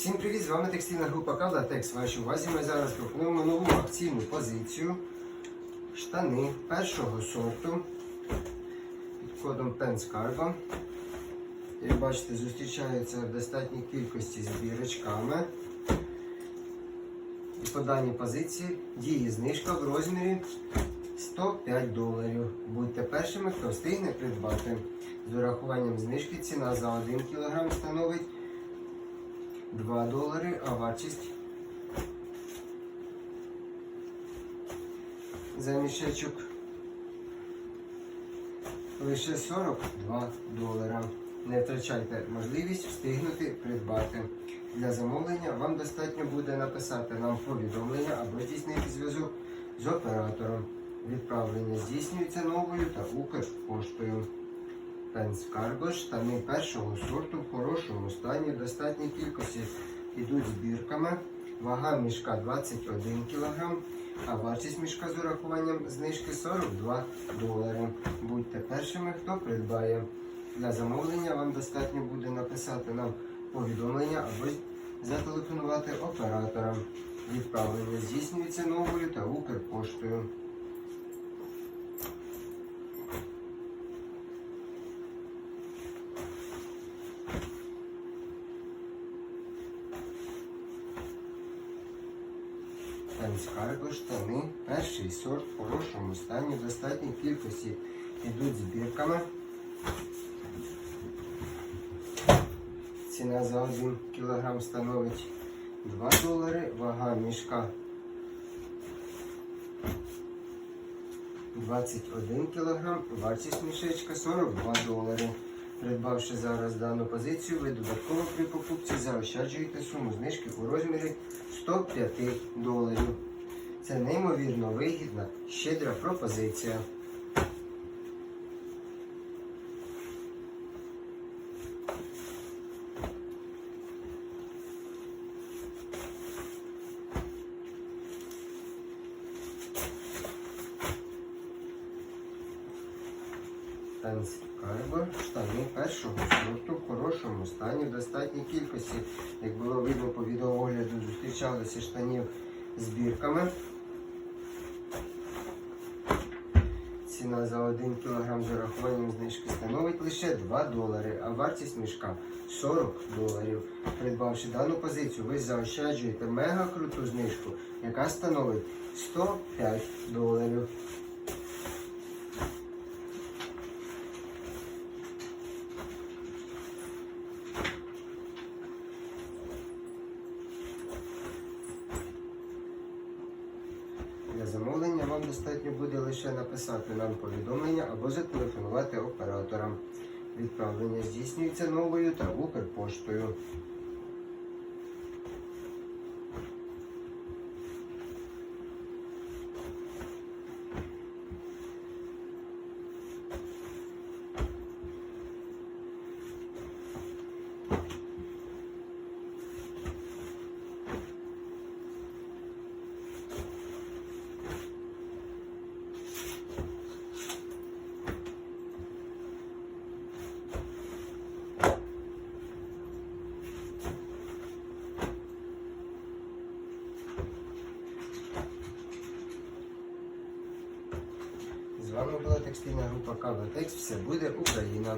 Всім привіт! З вами текстильна група Кавла Текс. Вашій увазі ми зараз пропонуємо нову акційну позицію. Штани першого сорту під кодом Pens Cargo. Як бачите, зустрічаються в достатній кількості з бірочками. І по даній позиції діє знижка в розмірі 105 доларів. Будьте першими, хто встигне придбати. З урахуванням знижки ціна за 1 кг становить 2 долари, а вартість за мішечок лише 42 долара. Не втрачайте можливість встигнути придбати. Для замовлення вам достатньо буде написати нам повідомлення або здійснити зв'язок з оператором. Відправлення здійснюється новою та Укрпоштою. Пенс Карго штани першого сорту хорошому стані, достатній кількості йдуть збірками. Вага мішка 21 кг, а вартість мішка з урахуванням знижки 42 долари. Будьте першими, хто придбає. Для замовлення вам достатньо буде написати нам повідомлення або зателефонувати операторам. Відправлення здійснюється новою та Укрпоштою. Пенскарго штани, перший сорт в хорошому стані, в достатній кількості йдуть збірками. Ціна за 1 кг становить 2 долари, вага мішка 21 кг, вартість мішечка 42 долари. Придбавши зараз дану позицію, ви додатково при покупці заощаджуєте суму знижки у розмірі 105 доларів. Це неймовірно вигідна, щедра пропозиція. Пенс Карбор, штани першого сорту в хорошому стані, в достатній кількості. Як було видно по відеоогляду, зустрічалися штанів з бірками. Ціна за 1 кг з урахуванням знижки становить лише 2 долари, а вартість мішка 40 доларів. Придбавши дану позицію, ви заощаджуєте мега круту знижку, яка становить 105 доларів. Для замовлення вам достатньо буде лише написати нам повідомлення або зателефонувати операторам. Відправлення здійснюється новою та Укрпоштою. З вами була текстильна група Кава Текст. Все буде Україна.